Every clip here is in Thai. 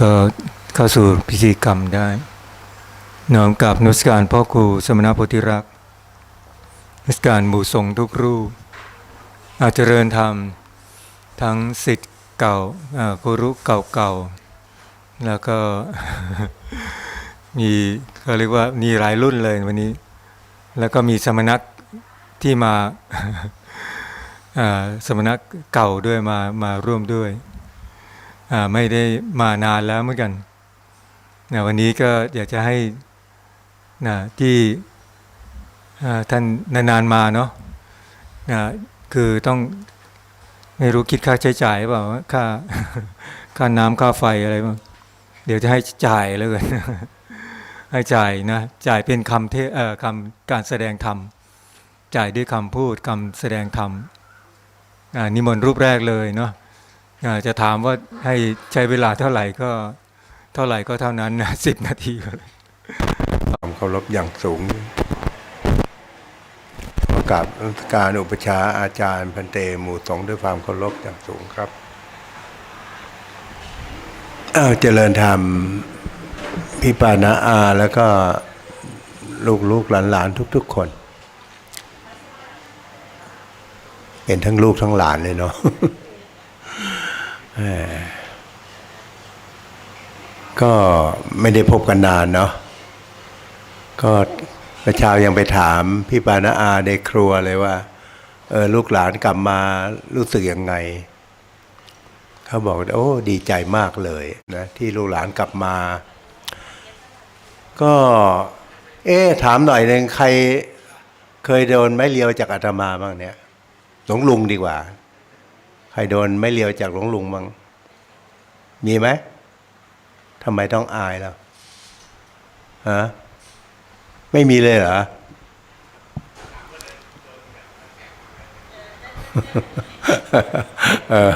ก็เข้าสู่พิธีกรรมได้น้อมกับนุสการพ่อครูสมณโพธิรักษ์นุสการหมู่ทรงทุกรูป อาจเจริญธรรมทั้งสิทธิ์เก่าครูรุเก่าๆแล้วก็มีก็เรียกว่ามีหลายรุ่นเลยวันนี้ แล้วก็มีสมณะที่มาสมณะเก่าด้วยมามาร่วมด้วย ไม่ได้มานานแล้วเหมือนกันนะวันนี้ก็อยากจะให้นะที่อ่าท่านนานๆมาเนาะนะคือต้องไม่รู้คิดค่าใช้จ่ายเปล่าค่าค่าน้ำค่าไฟอะไรบ้างเดี๋ยวจะให้จ่ายแล้วกันให้จ่ายนะจ่ายเป็นคำเทเอ่อคำการแสดงธรรมจ่ายด้วยคำพูดคำแสดงธรรมนิมนต์รูปแรกเลยเนาะ จะถามว่าให้ใช้เวลาเท่าไหร่ก็เท่าไหร่ก็เท่านั้นนะสิบนาทีก็เลยความเคารพอย่างสูงขอกาบนมัสการอุปชาอาจารย์พันเตหมู่สงด้วยความเคารพอย่างสูงครับอ้าเจริญธรรมพี่ปานาอาแล้วก็ลูกลูกหลานหลานทุก ๆ คน เป็นทั้งลูกทั้งหลานเลยเนาะ ก็ไม่ได้พบกันนานเนาะก็เมื่อเช้ายังไปถามพี่ปานาอาในครัวเลยว่า เออลูกหลานกลับมารู้สึกยังไง เขาบอกโอ้ดีใจมากเลยนะที่ลูกหลานกลับมา ก็ เอ๊ถามหน่อยหนึ่งใคร เคยโดนไม้เลียวจากอาตมาบ้างเนี่ยหลวงลุงดีกว่า ใครโดนไม้เลียวจากหลวงลุงบ้งมีไหมทำไมต้องอายล่ะฮะไม่มีเลยเหรอเออ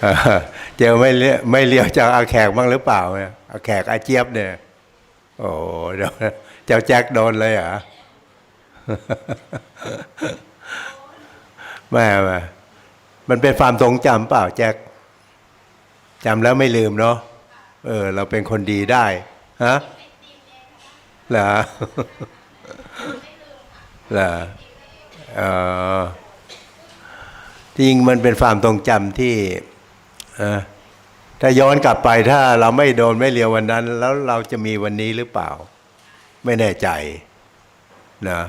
เออเจอไม่เลี้ยไม่เลี้ยวจากอาแขกบ้างหรือเปล่าเนี่ยอาแขกอาเจี๊ยบเนี่ย โอ้เดี๋ยวเจ้าแจ็คโดนเลยเหรอแม่แม่ มันเป็นความทรงจำเปล่าแจ็คจำแล้วไม่ลืมเนาะเออ เราเป็นคนดีได้ฮะเหรอเหรอเออจริงมันเป็นความทรงจำที่เออถ้าย้อนกลับไปถ้าเราไม่โดนไม่เลียววันนั้น แล้วเราจะมีวันนี้หรือเปล่า ไม่แน่ใจนะ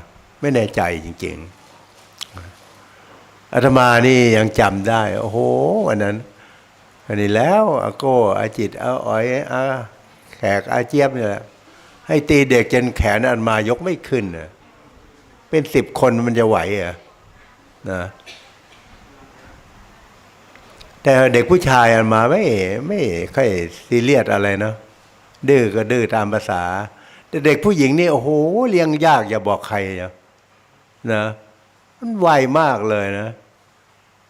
ไม่แน่ใจจริง ๆ อาตมานี่ยังจำได้ โอ้โหวันนั้น อันนี้แล้วอาโก้อาจิตอาอ๋อยอาแขกอาเจี๊ยบเนี่ยแหละให้ตีเด็กจนแขนอันมายกไม่ขึ้นน่ะเป็นสิบคนมันจะไหวอะนะแต่เด็กผู้ชายอันมาไม่ไม่ค่อยซีเรียสอะไรเนาะดื้อก็ดื้อตามภาษา แต่เด็กผู้หญิงนี่โอ้โหเลี้ยงยากอย่าบอกใครนะนะ มันไวมากเลยนะ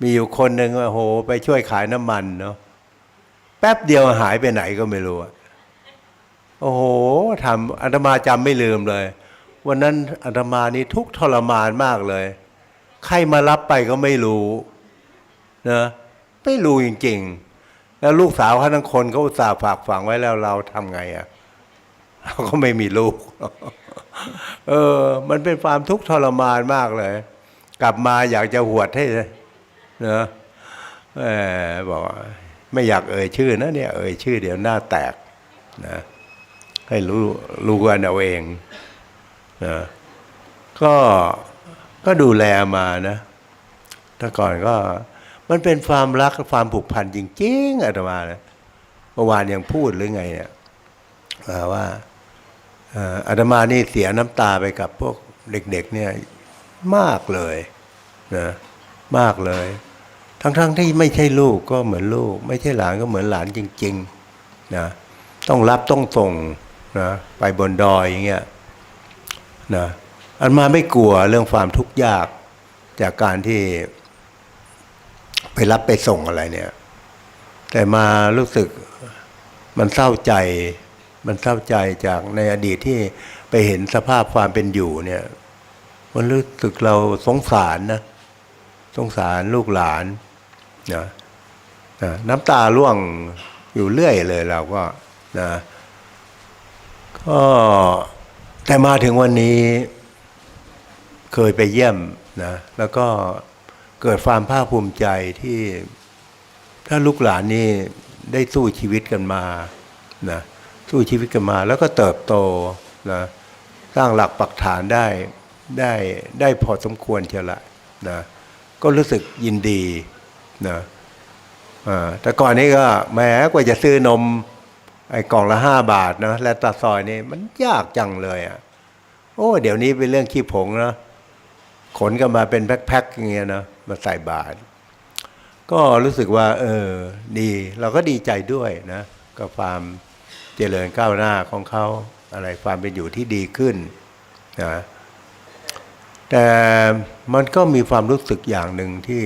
มีอยู่คนหนึ่งโอ้โห ไปช่วยขายน้ำมันเนาะแป๊บเดียวหายไปไหนก็ไม่รู้โอ้โหทำอาตมาจำไม่ลืมเลย วันนั้นอาตมานี่ทุกทรมานมากเลย ใครมารับไปก็ไม่รู้นะไม่รู้จริง ๆ แล้วลูกสาวเขาทั้งคนเขาอุตส่าห์ฝากฝังไว้แล้วเราทำไงอะเราก็ไม่มีลูก เออ มันเป็นความทุกข์ทรมานมากเลย กลับมาอยากจะหวดให้เนะเออบอกว่าไม่อยากเอ่ยชื่อนะเนี่ยเอ่ยชื่อเดี๋ยวหน้าแตกนะให้รู้รู้กันเอาเองนะก็ก็ดูแลมานะแต่ก่อนก็มันเป็นความรักความผูกพันจริงๆอาตมานะเมื่อวานยังพูดหรือไงเนี่ยว่าเอ่ออาตมานี่เสียน้ำตาไปกับพวกเด็ก ๆ เนี่ย มากเลยนะมากเลย ทั้งๆที่ไม่ใช่ลูกก็เหมือนลูก ไม่ใช่หลานก็เหมือนหลานจริงๆนะต้องรับต้องส่งนะไปบนดอยอย่างเงี้ยนะอันมาไม่กลัวเรื่องความทุกข์ยากจากการที่ไปรับไปส่งอะไรเนี่ย แต่มารู้สึกมันเศร้าใจ มันเศร้าใจจากในอดีตที่ไปเห็นสภาพความเป็นอยู่เนี่ย มันรู้สึกเราสงสารนะ สงสารลูกหลานนะนะน้ำตาร่วงอยู่เรื่อยเลยเราก็นะก็แต่มาถึงวันนี้เคยไปเยี่ยมนะแล้วก็เกิดความภาคภูมิใจที่ถ้าลูกหลานนี่ได้สู้ชีวิตกันมานะสู้ชีวิตกันมา แล้วก็เติบโตนะสร้างหลักปักฐานได้ ได้ได้พอสมควรเชียวละนะก็รู้สึกยินดีนะแต่ก่อนนี้ก็แม้กว่าจะซื้อนมไอ้กล่องละห้าบาทเนาะและตาซอยนี่มันยากจังเลยอะ โอ้ เดี๋ยวนี้เป็นเรื่องขี้ผงเนาะขนกันมาเป็นแพ็คๆอย่างเงี้ยเนาะมาใส่บาท ก็รู้สึกว่า เออ ดี เราก็ดีใจด้วยนะกับความเจริญก้าวหน้าของเขาอะไรความเป็นอยู่ที่ดีขึ้นนะ แต่มันก็มีความรู้สึกอย่างหนึ่งที่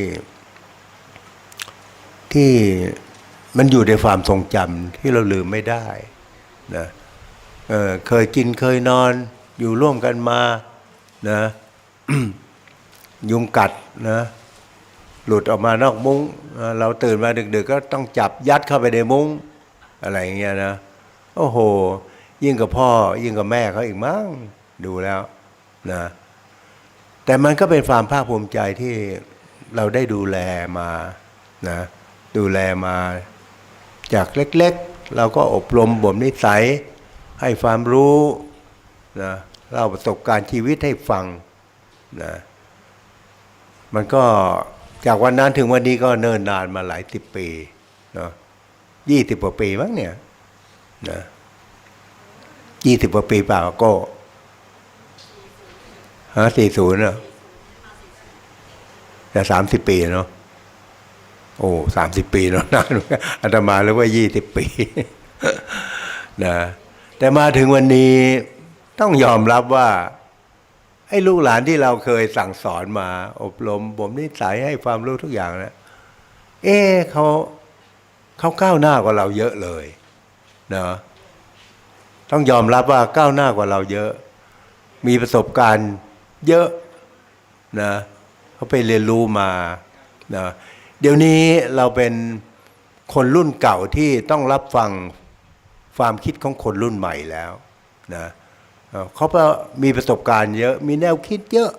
ที่มันอยู่ในความทรงจำที่เราลืมไม่ได้นะเเคยกินเคยนอน อยู่ร่วมกันมานะยุงกัดนะหลุดออกมานอกมุ้งเอ่อเราตื่นมาดึกๆก็ต้องจับยัดเข้าไปในมุ้ง อะไรอย่างเงี้ยนะ โอ้โห ยิ่งกับพ่อ ยิ่งกับแม่เขาอีกมั้งดูแล้วนะ แต่มันก็เป็นความภาคภูมิใจที่เราได้ดูแลมานะดูแลมาจากเล็กๆ เราก็อบรมบ่มนิสัย ให้ความรู้นะเล่าประสบการณ์ชีวิตให้ฟังนะมันก็จากวันนั้นถึงวันนี้ก็เนิ่นนานมาหลายสิบปีเนาะยี่สิบกว่าปีมั้งเนี่ยนะยี่สิบกว่าปีเปล่าก็ ฮะสี่ศูนย์เนาะแต่สามสิบปีเนาะโอ้สามสิบปีเนาะนานอาตมาเรียกว่ายี่สิบปีนะแต่มาถึงวันนี้ต้องยอมรับว่าไอ้ลูกหลานที่เราเคยสั่งสอนมา อบรมบ่มนิสัยให้ความรู้ทุกอย่างนะเอ๊เขาเขาก้าวหน้ากว่าเราเยอะเลยนะต้องยอมรับว่าก้าวหน้ากว่าเราเยอะ มีประสบการณ์ เยอะนะเขาไปเรียนรู้มานะเดี๋ยวนี้เราเป็นคนรุ่นเก่าที่ต้องรับฟังความคิดของคนรุ่นใหม่แล้วนะเขาก็มีประสบการณ์เยอะมีแนวคิดเยอะ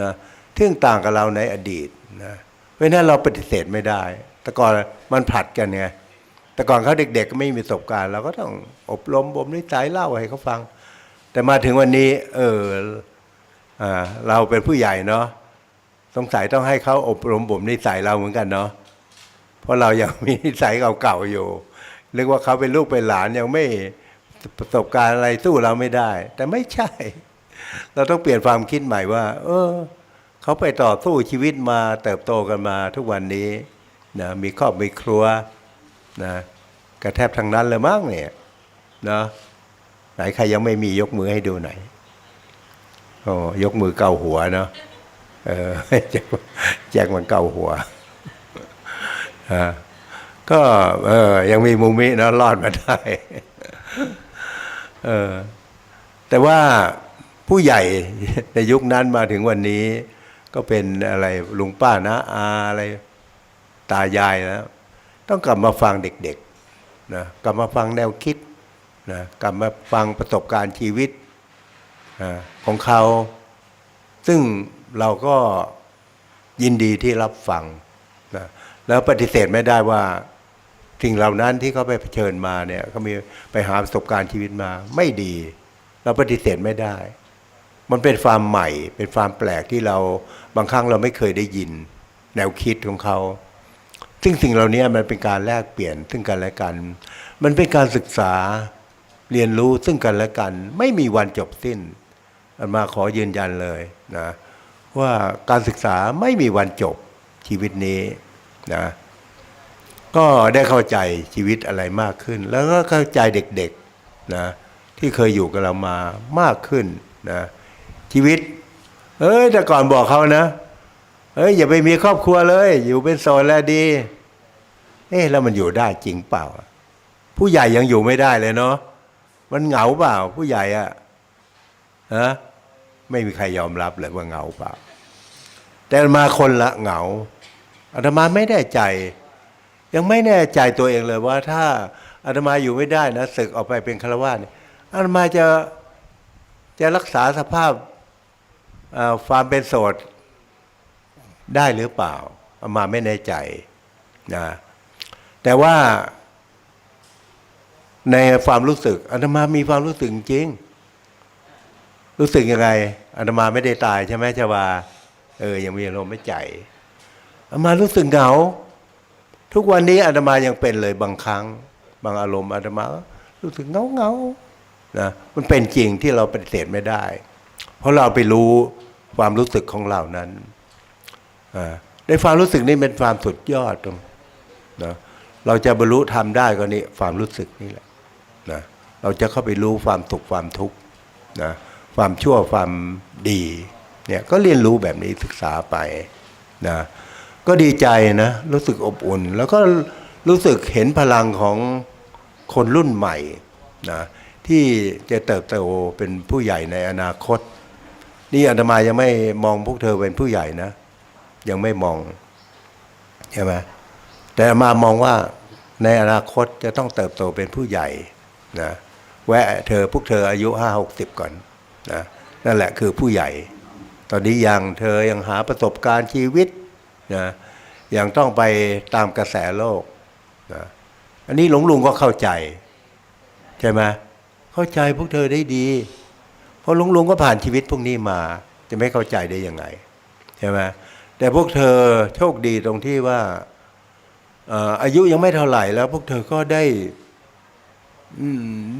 นะที่ต่างกับเราในอดีตนะเพราะนั้นเราปฏิเสธไม่ได้ แต่ก่อนมันผลัดกันไงแต่ก่อนเขาเด็กๆก็ไม่มีประสบการณ์เราก็ต้องอบรมบ่มนิสัยเล่าให้เขาฟัง แต่มาถึงวันนี้ เออ เราเป็นผู้ใหญ่เนาะสงสัยต้องให้เขาอบรมบ่มนิสัยเราเหมือนกันเนาะเพราะเรายังมีนิสัยเก่าๆอยู่เรียกว่าเขาเป็นลูกเป็นหลานยังไม่ประสบการณ์อะไรสู้เราไม่ได้ แต่ไม่ใช่ เราต้องเปลี่ยนความคิดใหม่ว่า เออเขาไปต่อสู้ชีวิตมาเติบโตกันมาทุกวันนี้นะมีครอบมีครัวนะกระแทบทางนั้นเลยมั้งเนี่ยนะไหนใครยังไม่มียกมือให้ดูหน่อย โอ้ยกมือเกาหัวเนาะเออแจ็คแจ็คมันเกาหัวก็เออยังมีมุมินะรอดมาได้เออแต่ว่าผู้ใหญ่ในยุคนั้นมาถึงวันนี้ ก็เป็นอะไรลุงป้านะอาอะไรตายายแล้วต้องกลับมาฟังเด็กๆนะกลับมาฟังแนวคิดนะกลับมาฟังประสบการณ์ชีวิตนะ ของเขา ซึ่งเราก็ยินดีที่รับฟังนะแล้วปฏิเสธไม่ได้ว่าสิ่งเหล่านั้นที่เขาไปเผชิญมาเนี่ยเขามีไปหาประสบการณ์ชีวิตมา ไม่ดี เราปฏิเสธไม่ได้ มันเป็นความใหม่ เป็นความแปลกที่เราบางครั้งเราไม่เคยได้ยิน แนวคิดของเขา ซึ่งสิ่งเหล่านี้มันเป็นการแลกเปลี่ยนซึ่งกันและกัน มันเป็นการศึกษาเรียนรู้ซึ่งกันและกัน ไม่มีวันจบสิ้น อาตมาขอยืนยันเลยนะว่าการศึกษาไม่มีวันจบชีวิตนี้นะก็ได้เข้าใจชีวิตอะไรมากขึ้น แล้วก็เข้าใจเด็กๆนะที่เคยอยู่กับเรามามากขึ้นนะชีวิต เอ้ยแต่ก่อนบอกเขานะเอ้ยอย่าไปมีครอบครัวเลย อยู่เป็นโซนแล้วดีเอ๊ะแล้วมันอยู่ได้จริงเปล่า ผู้ใหญ่ยังอยู่ไม่ได้เลยเนาะมันเหงาเปล่า ผู้ใหญ่อะฮะ ไม่มีใครยอมรับเลยว่าเหงาเปล่า แต่มาคนละเหงาอาตมาไม่ได้ใจ ยังไม่แน่ใจตัวเองเลยว่า ถ้าอาตมาอยู่ไม่ได้นะศึกออกไปเป็นฆราวาสอาตมาจะจะรักษาสภาพความเป็นโสดได้หรือเปล่าอาตมาไม่แน่ใจนะแต่ว่าในความรู้สึกอาตมามีความรู้สึกจริง รู้สึกยังไงอาตมาไม่ได้ตายใช่ไหมชาวาเออยังมีอารมณ์ไม่ใจอาตมารู้สึกเหงา ทุกวันนี้อาตมายังเป็นเลยบางครั้ง บางอารมณ์อาตมา รู้สึกเงาเงานะมันเป็นจริงที่เราปฏิเสธไม่ได้ เพราะเราไปรู้ความรู้สึกของเรานั้นอ่าในความรู้สึกนี้เป็นความสุดยอดตรงนะเราจะบรรลุธรรมได้ก็นี่ความรู้สึกนี่แหละนะเราจะเข้าไปรู้ความสุขความทุกข์นะ ความชั่วความดีเนี่ยก็เรียนรู้แบบนี้ศึกษาไปนะก็ดีใจนะรู้สึกอบอุ่น แล้วก็รู้สึกเห็นพลังของคนรุ่นใหม่นะที่จะเติบโตเป็นผู้ใหญ่ในอนาคต นี่อาตมายังไม่มองพวกเธอเป็นผู้ใหญ่นะ ยังไม่มองใช่ไหมแต่อาตมามองว่าในอนาคตจะต้องเติบโตเป็นผู้ใหญ่นะแวะเธอพวกเธออายุห้าหกสิบก่อน นะนั่นแหละคือผู้ใหญ่ ตอนนี้ยังเธอยังหาประสบการณ์ชีวิตนะยังต้องไปตามกระแสโลกนะอันนี้หลวงลุงก็เข้าใจ ใช่ไหมเข้าใจพวกเธอได้ดี เพราะหลวงลุงก็ผ่านชีวิตพวกนี้มา จะไม่เข้าใจได้ยังไงใช่ไหมแต่พวกเธอโชคดีตรงที่ว่าอายุยังไม่เท่าไหร่แล้ว พวกเธอก็ได้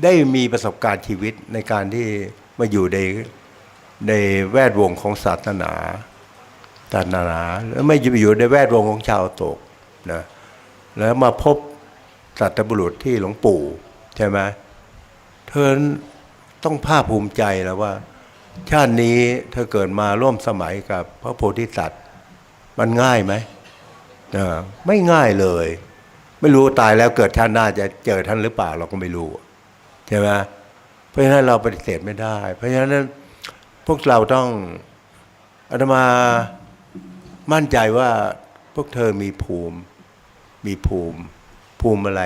ได้มีประสบการณ์ชีวิตในการที่ มาอยู่ในในแวดวงของศาสนาศาสนาแล้วไม่อยู่ในแวดวงของชาวโตกนะแล้วมาพบสัตบุรุษที่หลวงปู่ใช่ไหมเธอต้องภาคภูมิใจแล้วว่า ชาตินี้เธอเกิดมาร่วมสมัยกับพระโพธิสัตว์ มันง่ายไหมไม่ง่ายเลย ไม่รู้ตายแล้วเกิดชาติหน้าจะเจอท่านหรือเปล่าเราก็ไม่รู้ ใช่ไหม ราะฉะนั้นเราปฏิเสธไม่ได้ เพราะฉะนั้นพวกเราต้องอาตมามั่นใจว่าพวกเธอมีภูมิ มีภูมิ ภูมิอะไร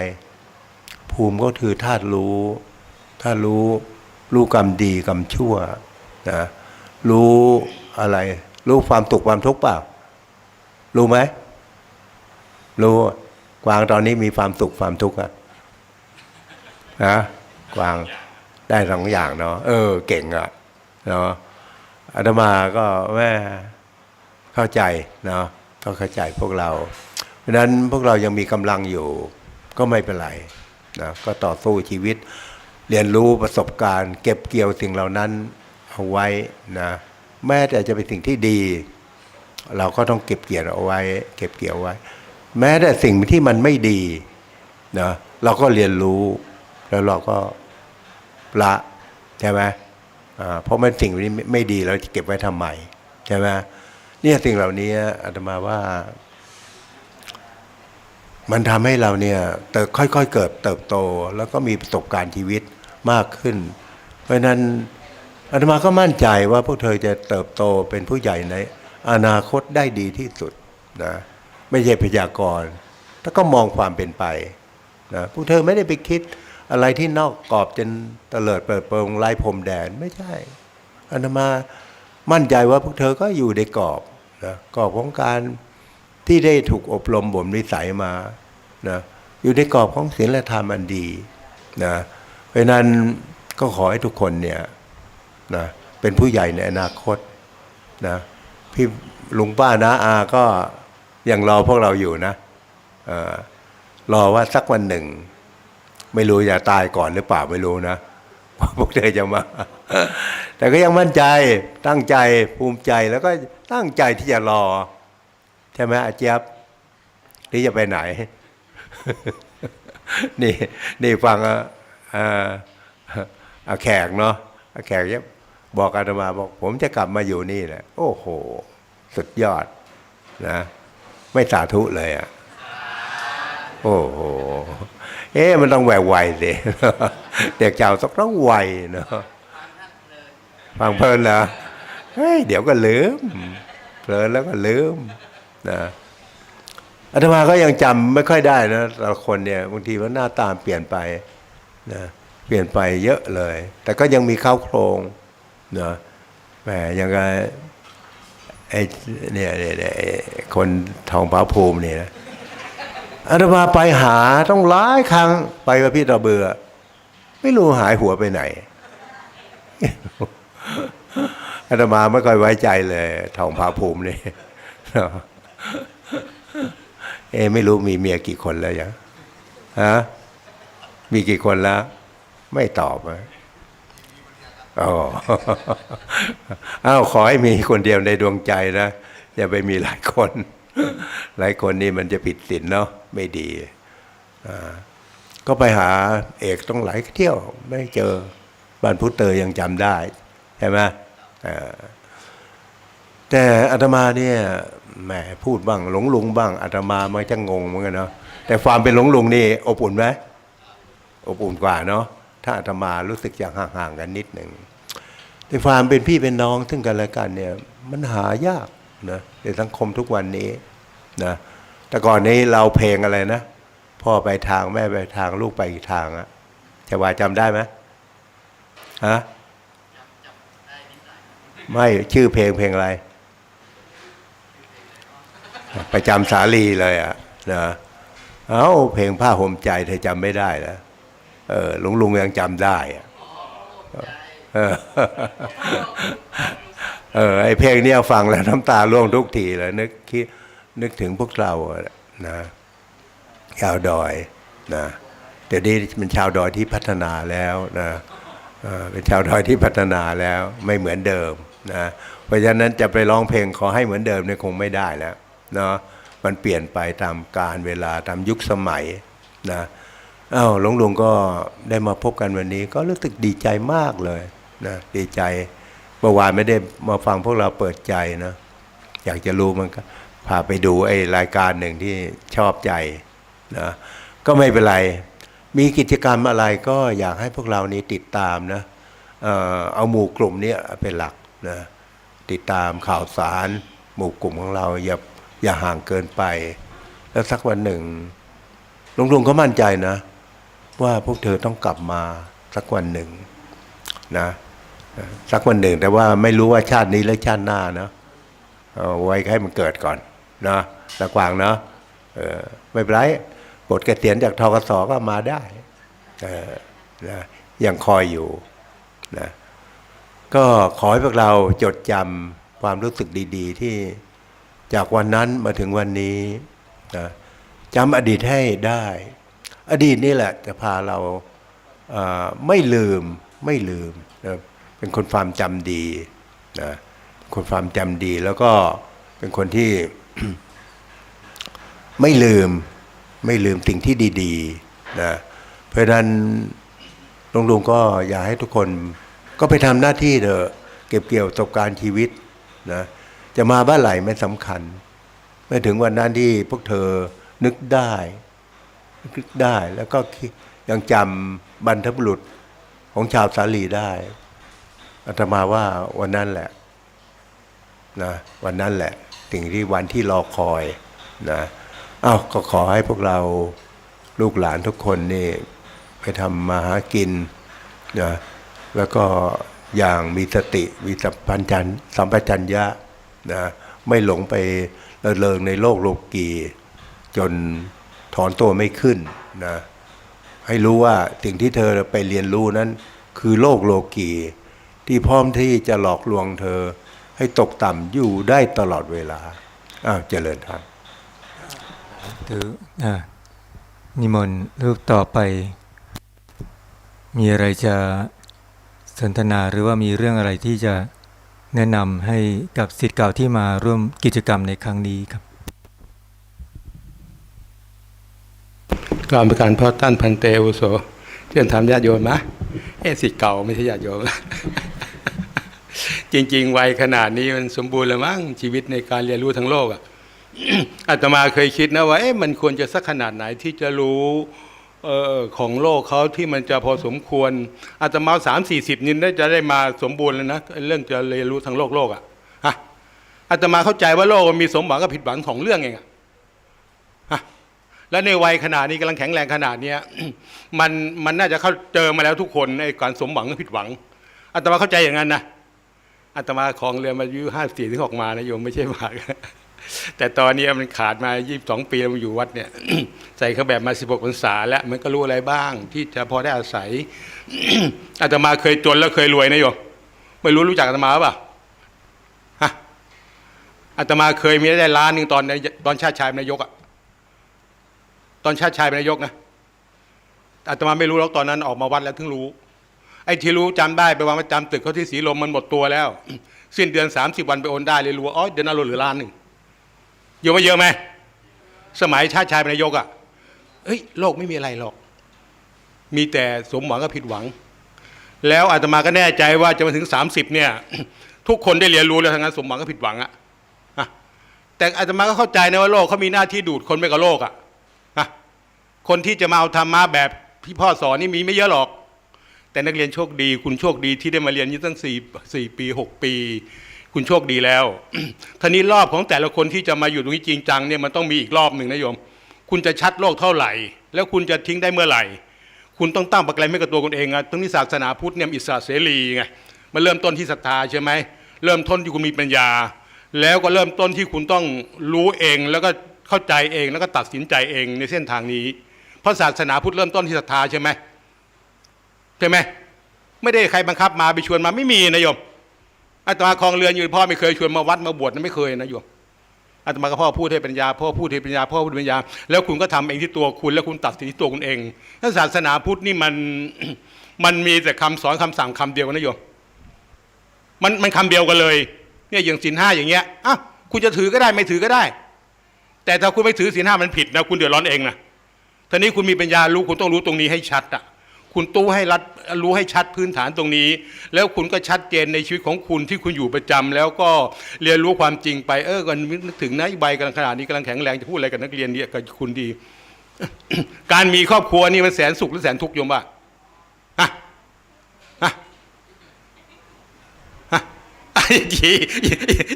ภูมิก็คือธาตุรู้ธาตุรู้ รู้กรรมดีกรรมชั่วนะรู้อะไร รู้ความสุขความทุกข์เปล่า รู้ไหม รู้กวางตอนนี้มีความสุขความทุกข์อะนะกวาง ได้สองอย่างเนาะเออ เก่งอะเนาะอาตมาก็แม่เข้าใจเนาะก็เข้าใจพวกเรา เพราะฉะนั้นพวกเรายังมีกำลังอยู่ ก็ไม่เป็นไรนะก็ต่อสู้ชีวิต เรียนรู้ประสบการณ์ เก็บเกี่ยวสิ่งเหล่านั้นเอาไว้นะแม้แต่จะเป็นสิ่งที่ดี เราก็ต้องเก็บเกี่ยวเอาไว้ เก็บเกี่ยวไว้ แม้แต่สิ่งที่มันไม่ดีนะเราก็เรียนรู้แล้วเราก็ ละใช่ไหมเพราะมันสิ่งนี้ไม่ดีเราจะเก็บไว้ทำไมใช่ไหมเนี่ยสิ่งเหล่านี้อาตมาว่า มันทำให้เราเนี่ยเติบค่อยๆ เกิดเติบโต แล้วก็มีประสบการณ์ชีวิตมากขึ้น เพราะฉะนั้นอาตมาก็มั่นใจว่าพวกเธอจะเติบโตเป็นผู้ใหญ่ในอนาคตได้ดีที่สุดนะไม่ใช่พยากรณ์แต่ก็มองความเป็นไปนะพวกเธอไม่ได้ไปคิด อะไรที่นอกกรอบจนเตลิดเปิดเปิงไล่พรมแดนไม่ใช่อาตมามั่นใจว่าพวกเธอก็อยู่ในกรอบนะกรอบของการที่ได้ถูกอบรมบ่มนิสัยมานะอยู่ในกรอบของศีลธรรมอันดีนะเพราะนั้นก็ขอให้ทุกคนเนี่ยนะเป็นผู้ใหญ่ในอนาคตนะพี่ลุงป้านะอาก็ยังรอพวกเราอยู่นะเออรอว่าสักวันหนึ่ง ไม่รู้จะตายก่อนหรือเปล่าไม่รู้นะว่าพวกเธอจะมา แต่ก็ยังมั่นใจตั้งใจภูมิใจแล้วก็ตั้งใจที่จะรอ ใช่ไหมอาเจี๊ยบหรือจะไปไหน นี่นี่ฟังอ่าอาแขกเนาะอาแขกเนี่ยบอกอาตมาบอก ผมจะกลับมาอยู่นี่แหละโอ้โห สุดยอดนะ ไม่สาธุเลยอะ โอ้โห เอ๊ะมันต้องแหวกไวสิเด็กเจ้าต้องไวเนาะฟังเพลินเหรอเฮ้ยเดี๋ยวก็ลืมเพลินแล้วก็ลืมนะอาตมาก็ยังจำไม่ค่อยได้นะแต่ละคนเนี่ยบางทีว่าหน้าตาเปลี่ยนไปนะเปลี่ยนไปเยอะเลย แต่ก็ยังมีเข้าโครงนะแหมยังไงไอ้เนี่ยเนี่ยคนทองผาภูมิเนี่ยนะ อาตมาไปหาต้องหลายครั้งไปกับพี่ตะเบือ ไม่รู้หายหัวไปไหนอาตมาไม่ค่อยไว้ใจเลยทองผาภูมินี่เอไม่รู้มีเมียกี่คนแล้วยังฮะมีกี่คนแล้ว ไม่ตอบอะอ๋ออ้าวขอให้มีคนเดียวในดวงใจนะ อย่าไปมีหลายคน หลายคนนี่มันจะผิดศีลเนาะไม่ดีก็ไปหาเอกต้องหลายเที่ยว ไม่เจอบ้านพุทธเตยยังจำได้ใช่ไหมแต่อาตมาเนี่ยแหมพูดบ้างหลงลุงบ้างอาตมามันจะงงเหมือนกันเนาะแต่ความเป็นหลงลุงนี่อบอุ่นไหมอบอุ่นกว่าเนาะถ้าอาตมารู้สึกอย่างห่างๆกันนิดหนึ่งแต่ความเป็นพี่เป็นน้องซึ่งกันและกันเนี่ย มันหายากนะ ในสังคมทุกวันนี้นะแต่ก่อนนี้เราเพลงอะไรนะ พ่อไปทางแม่ไปทางลูกไปอีกทางอะจะว่าจำได้ไหมฮะไม่ชื่อเพลงเพลงอะไร ประจำสาลีเลยอะนะเอ้าเพลงผ้าห่มใจเธอจำไม่ได้แล้วเออลุงลุงยังจำได้อะเออ เออไอเพลงนี้ฟังแล้วน้ำตาร่วงทุกทีเลยนึกคิดนึกถึงพวกเราอะนะชาวดอยนะเดี๋ยวนี้เป็นชาวดอยที่พัฒนาแล้วนะเออเป็นชาวดอยที่พัฒนาแล้วไม่เหมือนเดิมนะเพราะฉะนั้นจะไปร้องเพลงขอให้เหมือนเดิมเนี่ยคงไม่ได้แล้วเนาะมันเปลี่ยนไปตามการเวลาตามยุคสมัยนะอ้าวหลวงลุงก็ได้มาพบกันวันนี้ ก็รู้สึกดีใจมากเลยนะดีใจ เมื่อวานไม่ได้มาฟังพวกเราเปิดใจนะอยากจะรู้มันก็พาไปดูไอ้รายการหนึ่งที่ชอบใจนะก็ไม่เป็นไร มีกิจกรรมอะไรก็อยากให้พวกเรานี้ติดตามนะเอาหมู่กลุ่มนี้เป็นหลักนะติดตามข่าวสาร หมู่กลุ่มของเราอย่าอย่าห่างเกินไป แล้วสักวันหนึ่งลุงลุงก็มั่นใจนะ ว่าพวกเธอต้องกลับมาสักวันหนึ่งนะ สักวันหนึ่ง แต่ว่าไม่รู้ว่าชาตินี้หรือชาติหน้านะเอาไว้ให้มันเกิดก่อนนะตะกวางเนาะเออไม่เป็นไรบทเกษียณจากทกสก็มาได้เออนะยังคอยอยู่นะก็ขอให้พวกเราจดจำความรู้สึกดี ๆ ที่จากวันนั้นมาถึงวันนี้นะจำอดีตให้ได้ อดีตนี่แหละจะพาเราเอ่อไม่ลืมไม่ลืมนะ เป็นคนความจำดีนะคนความจำดีแล้วก็เป็นคนที่ไม่ลืมไม่ลืมสิ่งที่ดีๆนะเพราะฉะนั้นลวงลุงก็อยากให้ทุกคนก็ไปทำหน้าที่เถอะเก็บเกี่ยวประสบการณ์ชีวิตนะจะมาบ้านไหลไม่สำคัญ ไม่ถึงวันนั้นที่พวกเธอนึกได้นึกได้แล้วก็ยังจำบรรทบุรุษของชาวสาลีได้ อาตมาว่าวันนั้นแหละนะวันนั้นแหละสิ่งที่วันที่รอคอยนะเอ้าก็ขอให้พวกเราลูกหลานทุกคนนี่ไปทำมาหากินนะแล้วก็อย่างมีสติมีสัมพันธ์สัมปชัญญะนะไม่หลงไประเริงในโลกโลกีจนถอนตัวไม่ขึ้นนะให้รู้ว่าสิ่งที่เธอไปเรียนรู้นั้น คือโลกโลกี ที่พร้อมที่จะหลอกลวงเธอ ให้ตกต่ำอยู่ได้ตลอดเวลาอ้าวเจริญธรรมถืออ่านิมนต์รูปต่อไป มีอะไรจะสนทนาหรือว่ามีเรื่องอะไรที่จะแนะนำให้กับสิทธิ์เก่าที่มาร่วมกิจกรรมในครั้งนี้ครับกรารประการพ่อท่านพันเตอุโส เชิญถามญาติโยมนะเอะสิเก่าไม่ใช่ญาติโยมจริง ๆ วัยขนาดนี้มันสมบูรณ์แล้วมั้งชีวิตในการเรียนรู้ทั้งโลกอะอาตมาเคยคิดนะว่าเอ๊ะมันควรจะสักขนาดไหนที่จะรู้เอ่อของโลกเขาที่มันจะพอสมควรอาตมาสามสี่สิบนินได้จะได้มาสมบูรณ์แล้วนะเรื่องจะเรียนรู้ทั้งโลกโลกอะฮะอาตมาเข้าใจว่าโลกมันมีสมหวังกับผิดหวังสองเรื่องเองอะ และในวัยขนาดนี้กำลังแข็งแรงขนาดเนี้ยมันมันน่าจะเข้าเจอมาแล้วทุกคนในการสมหวังและผิดหวังอาตมาเข้าใจอย่างนั้นนะอาตมาของเรือมาอายุห้าสี่ถึงออกมานะโยมไม่ใช่มากแต่ตอนนี้มันขาดมา 22 ปีแล้วมาอยู่วัดเนี่ย ใส่เครื่องแบบมา 16พรรษาแล้ว มันก็รู้อะไรบ้าง ที่จะพอได้อาศัย อาตมาเคยจนแล้วเคยรวยนะโยมไม่รู้รู้จักอาตมาป่ะฮะอาตมาเคยมีได้ล้านหนึ่งตอนในตอนชาติชายนนายกอะ ตอนชาติชายเป็นนายกนะอาตมาไม่รู้หรอกตอนนั้นออกมาวัดแล้วถึงรู้ ไอ้ที่รู้จำได้ไปวางประจำตึกเขาที่สีลมมันหมดตัวแล้ว สิ้นเดือน30วันไปโอนได้เลยรู้ว่าอ๋อเดือนนั้นลดเหลือล้านหนึ่งเยอะไหมเยอะไหมสมัยชาติชายเป็นนายกอะเฮ้ยโลกไม่มีอะไรหรอก มีแต่สมหวังกับผิดหวัง แล้วอาตมาก็แน่ใจว่าจะมาถึง30เนี่ย ทุกคนได้เรียนรู้แล้วทั้งนั้นสมหวังกับผิดหวังอะอะแต่อาตมาก็เข้าใจนะว่าโลกเขามีหน้าที่ดูดคนไปกับโลกอะอะ คนที่จะมาเอาธรรมะแบบที่พ่อสอนนี่มีไม่เยอะหรอก แต่นักเรียนโชคดี คุณโชคดีที่ได้มาเรียนยี่ตั้งสี่สี่ปีหกปี คุณโชคดีแล้วทีนี้รอบของแต่ละคนที่จะมาอยู่ตรงนี้จริงจังเนี่ยมันต้องมีอีกรอบหนึ่งนะโยม คุณจะชัดโลกเท่าไหร่ แล้วคุณจะทิ้งได้เมื่อไหร่ คุณต้องตั้งประกันไม่กับตัวคุณเองอะตรงนี้ศาสนาพุทธเนี่ยอิสระเสรีไงมันเริ่มต้นที่ศรัทธาใช่ไหมเริ่มต้นที่คุณมีปัญญา แล้วก็เริ่มต้นที่คุณต้องรู้เองแล้วก็เข้าใจเองแล้วก็ตัดสินใจเองในเส้นทางนี้ เพราะศาสนาพุทธเริ่มต้นที่ศรัทธาใช่ไหมใช่ไหมไม่ได้ใครบังคับมาไปชวนมาไม่มีนะโยมอาตมาคลองเรือนอยู่พ่อไม่เคยชวนมาวัดมาบวชนะไม่เคยนะโยมอาตมาก็พ่อพูดให้ปัญญาพ่อพูดให้ปัญญาพ่อพูดปัญญา แล้วคุณก็ทำเองที่ตัวคุณแล้วคุณตัดสินที่ตัวคุณเองถ้าศาสนาพุทธนี่มันมันมีแต่คำสอนคำสั่งคำเดียวกันนะโยมมันมันคำเดียวกันเลย เนี่ยอย่างศีลห้าอย่างเงี้ยอะคุณจะถือก็ได้ไม่ถือก็ได้ แต่ถ้าคุณไม่ถือศีลห้ามันผิดนะคุณเดือดร้อนเองนะ ทีนี้คุณมีปัญญารู้คุณต้องรู้ตรงนี้ให้ชัดอะคุณตู้ให้รัดรู้ให้ชัดพื้นฐานตรงนี้ แล้วคุณก็ชัดเจนในชีวิตของคุณที่คุณอยู่ประจำแล้วก็เรียนรู้ความจริงไปเออก็นึกถึงนะใบกำลังขนาดนี้กำลังแข็งแรงจะพูดอะไรกับนักเรียนเนี่ยกับคุณดี การมีครอบครัวนี่มันแสนสุขหรือแสนทุกข์โยมว่าฮะฮะฮะชี้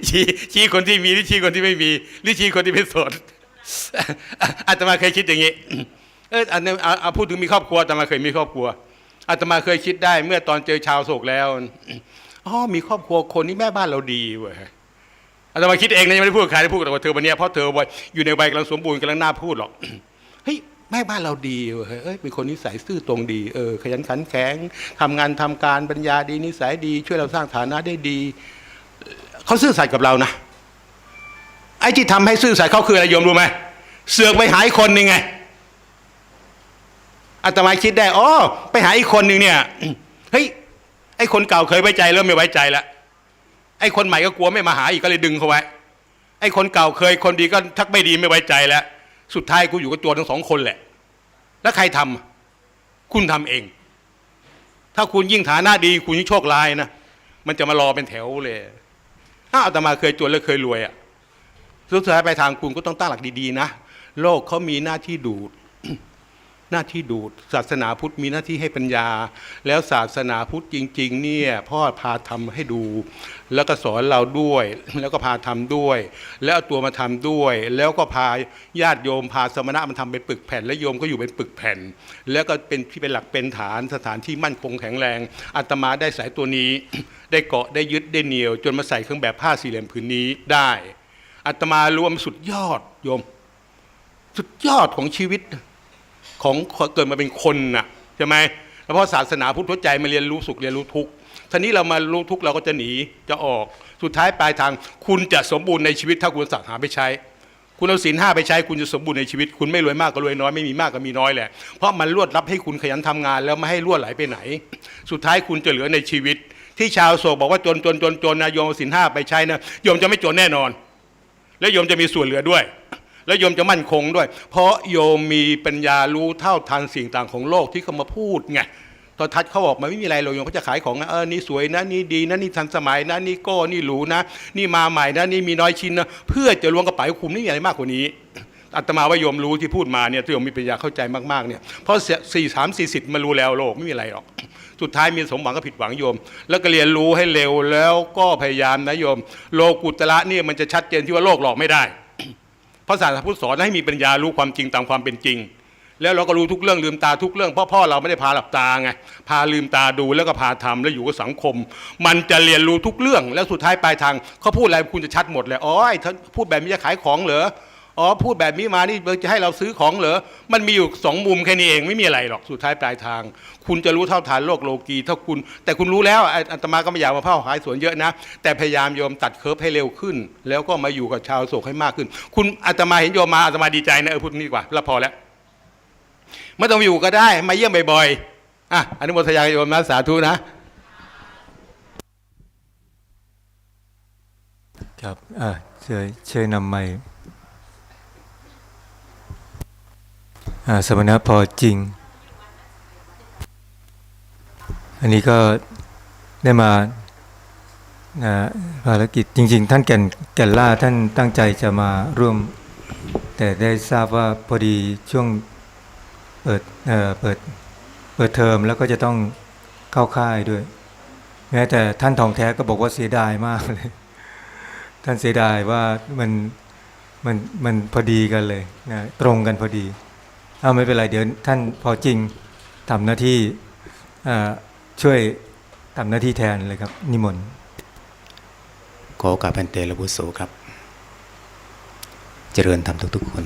ชี้ชี้คนที่มีหรือชี้คนที่ไม่มีหรือชี้คนที่ไม่โสดอาตมาเคยคิดอย่างนี้ เอออันนี้เอาพูดถึงมีครอบครัวอาตมาเคยมีครอบครัวอาตมาเคยคิดได้ เมื่อตอนเจอชาวโศกแล้วอ๋อมีครอบครัวคนนี้แม่บ้านเราดีเว้ยอาตมาคิดเองนะยังไม่ได้พูดใครได้พูดกับเธอวันนี้เพราะเธอวัยอยู่ในวัยกำลังสมบูรณ์กำลังน่าพูดหรอกเฮ้ยแม่บ้านเราดีเว้ยเอ้ยเป็นคนนิสัยซื่อตรงดีเออขยันขันแข็งทำงานทำการปัญญาดีนิสัยดี ช่วยเราสร้างฐานะได้ดีเขาซื่อสัตย์กับเรานะไอ้ที่ทำให้ซื่อสัตย์เขาคืออะไรโยมรู้ไหมเสือกไปหาอีกคนนึ่งไง อาตมาคิดได้อ๋อไปหาอีกคนหนึ่งเนี่ยเฮ้ยไอ้คนเก่าเคยไว้ใจเริ่มไม่ไว้ใจแล้วไอ้คนใหม่ก็กลัวไม่มาหาอีกก็เลยดึงเขาไว้ ไอ้คนเก่าเคยคนดีก็ทักไม่ดีไม่ไว้ใจแล้ว สุดท้ายกูอยู่กับตัวทั้งสองคนแหละ แล้วใครทำคุณทำเอง ถ้าคุณยิ่งฐานะดี คุณยิ่งโชคร้ายนะมันจะมารอเป็นแถวเลยถ้าอาตมาเคยจนแล้วเคยรวยอะสุดท้ายไปทางคุณก็ต้องตั้งหลักดีๆนะโลกเขามีหน้าที่ดูด หน้าที่ดูดศาสนาพุทธมีหน้าที่ให้ปัญญา แล้วศาสนาพุทธจริง ๆ เนี่ยพ่อพาทำให้ดู แล้วก็สอนเราด้วย แล้วก็พาทำด้วย แล้วเอาตัวมาทำด้วย แล้วก็พาญาติโยมพาสมณะมันทำเป็นปึกแผ่น และโยมก็อยู่เป็นปึกแผ่น แล้วก็เป็นที่เป็นหลักเป็นฐานสถานที่มั่นคงแข็งแรงอาตมาได้สายตัวนี้ ได้เกาะได้ยึดได้เหนียว จนมาใส่เครื่องแบบผ้าสี่เหลี่ยมผืนนี้ได้อาตมารวมสุดยอดโยม สุดยอดของชีวิต ของเกิดมาเป็นคนน่ะใช่ไหมแล้วพราะศาสนาพุทธใจมาเรียนรู้สุขเรียนรู้ทุกข์ทีนี้เรามารู้ทุกข์เราก็จะหนีจะออก สุดท้ายปลายทาง คุณจะสมบูรณ์ในชีวิตถ้าคุณสักหาไปใช้ คุณเอาศีลห้าไปใช้คุณจะสมบูรณ์ในชีวิต คุณไม่รวยมากก็รวยน้อยไม่มีมากก็มีน้อยแหละเพราะมันรวดรับให้คุณขยันทำงาน แล้วไม่ให้รวไหลไปไหน สุดท้ายคุณจะเหลือในชีวิต ที่ชาวโศกบอกว่าจนจนจนจนนะโยมเอาศีลห้าไปใช้นะโยมจะไม่จนแน่นอน และโยมจะมีส่วนเหลือด้วย และโยมจะมั่นคงด้วย เพราะโยมมีปัญญารู้เท่าทันสิ่งต่างของโลกที่เขามาพูดไงตอนทัดเขาบอกมาไม่มีอะไรหรอกโยมเขาจะขายของนะเออนี่สวยนะนี่ดีนะนี่ทันสมัยนะนี่โก้นี่หรูนะ นี่มาใหม่นะนี่มีน้อยชิ้นนะเพื่อจะล้วงกระเป๋าคุณไม่มีอะไรมากกว่านี้อาตมาว่าโยมรู้ที่พูดมาเนี่ยที่โยมมีปัญญาเข้าใจมากๆเนี่ยเพราะสี่สามสี่สิบมารู้แล้วโลกไม่มีอะไรหรอก สุดท้ายมีสมหวังก็ผิดหวังโยม แล้วก็เรียนรู้ให้เร็วแล้วก็พยายามนะโยม โลกุตระเนี่ยมันจะชัดเจนที่ว่าโลกหลอกไม่ได้ พระศาสนาพุทธสอนให้มีปัญญารู้ความจริงตามความเป็นจริง แล้วเราก็รู้ทุกเรื่องลืมตาทุกเรื่องเพราะพ่อเราไม่ได้พาหลับตาไงพาลืมตาดูแล้วก็พาทำแล้วอยู่กับสังคม มันจะเรียนรู้ทุกเรื่องแล้วสุดท้ายปลายทางเขาพูดอะไรคุณจะชัดหมดเลยอ๋อท่านพูดแบบนี้จะขายของเหรอ อ๋อพูดแบบนี้มานี่จะให้เราซื้อของเหรอ มันมีอยู่สองมุมแค่นี้เองไม่มีอะไรหรอกสุดท้ายปลายทาง คุณจะรู้เท่าทานโลกโลกีถ้าคุณ แต่คุณรู้แล้วอะอาตมาก็ไม่อยากมาเผาขายสวนเยอะนะ แต่พยายามโยมตัดเคิร์ฟให้เร็วขึ้น แล้วก็มาอยู่กับชาวโศกให้มากขึ้น คุณอาตมาเห็นโยมมาอาตมาดีใจนะเออพูดนี่ดีกว่าแล้วพอแล้วไม่ต้องอยู่ก็ได้ มาเยี่ยมบ่อยๆอะอนุโมทนาโยมนะสาธุนะครับอ่าเชิญเชิญนำไม้อ่า สมณพอจริง อันนี้ก็ได้มาภารกิจจริง ๆ ท่านแก่นแก่นล่าท่านตั้งใจจะมาร่วม แต่ได้ทราบว่าพอดีช่วงเปิดเเปิดเปิดเทอมแล้วก็จะต้องเข้าค่ายด้วย แม้แต่ท่านทองแท้ก็บอกว่าเสียดายมากเลย ท่านเสียดายว่ามันมันมันพอดีกันเลยนะตรงกันพอดี เอาไม่เป็นไรเดี๋ยวท่านพอจริงทำหน้าที่ช่วยทำหน้าที่แทนเลยครับ นิมนต์ขอโอกาสพันเตระบุโสครับ เจริญธรรมทุกๆคน